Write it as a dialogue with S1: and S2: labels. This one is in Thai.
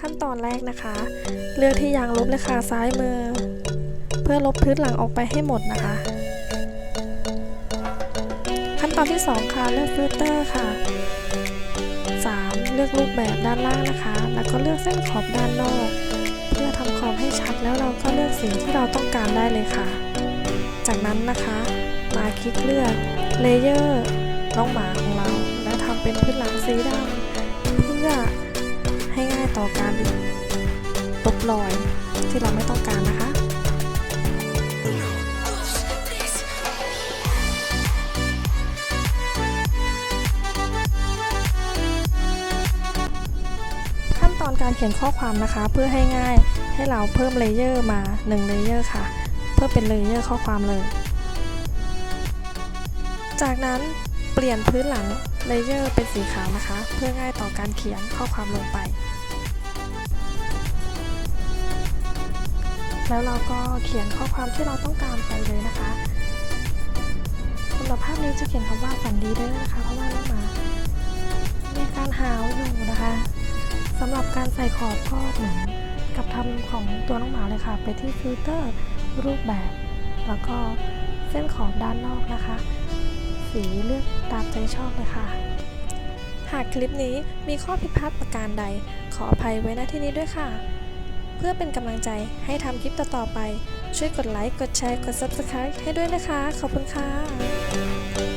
S1: ขั้นตอนแรกนะคะ เลือกที่ยางลบเลยค่ะซ้ายมือ เพื่อลบพื้นหลังออกไปให้หมดนะคะ ขั้นตอนที่ 2 ค่ะเลือกฟิลเตอร์ค่ะ 3. เลือกรูปแบบด้านล่างนะคะ แล้วก็เลือกเส้นขอบด้านนอก เพื่อทำขอบให้ชัดแล้วเราก็เลือกสีที่เราต้องการได้เลยค่ะ จากนั้นนะคะมาคลิกเลือกเลเยอร์น้องหมาของเรา และทำเป็นพื้นหลังสีดำเพื่อย่าย ต่อการลบรอยที่เราไม่ต้องการนะคะขั้นตอนการเขียนข้อความนะคะเพื่อให้ง่ายให้เราเพิ่มเลเยอร์มา1เลเยอร์ค่ะ เพื่อเป็นเลเยอร์ข้อความเลย จากนั้นเปลี่ยนพื้นหลังเลเยอร์เป็นสีขาวนะคะ เพื่อง่ายต่อการเขียนข้อความลงไป แล้วเราก็เขียนข้อความที่เราต้องการไปเลยนะคะสำหรับภาพนี้จะเขียนคำว่าฝันดีเด้อนะคะ เพราะว่าน้องหมามีการหาวอยู่นะคะสำหรับการใส่ขอบก็เหมือนกับทำของตัวน้องหมาเลยค่ะ ไปที่ฟิลเตอร์รูปแบบ แล้วก็เส้นขอบด้านนอกนะคะ สีเลือกตามใจชอบเลยค่ะ หากคลิปนี้มีข้อผิดพลาดประการใด ขออภัยไว้ณที่นี้ด้วยค่ะ พื่อเป็นกำลังใจให้ทำคลิปต่อๆไป ช่วยกดไลค์ กดแชร์ กด Subscribe ให้ด้วยนะคะ ขอบคุณค่ะ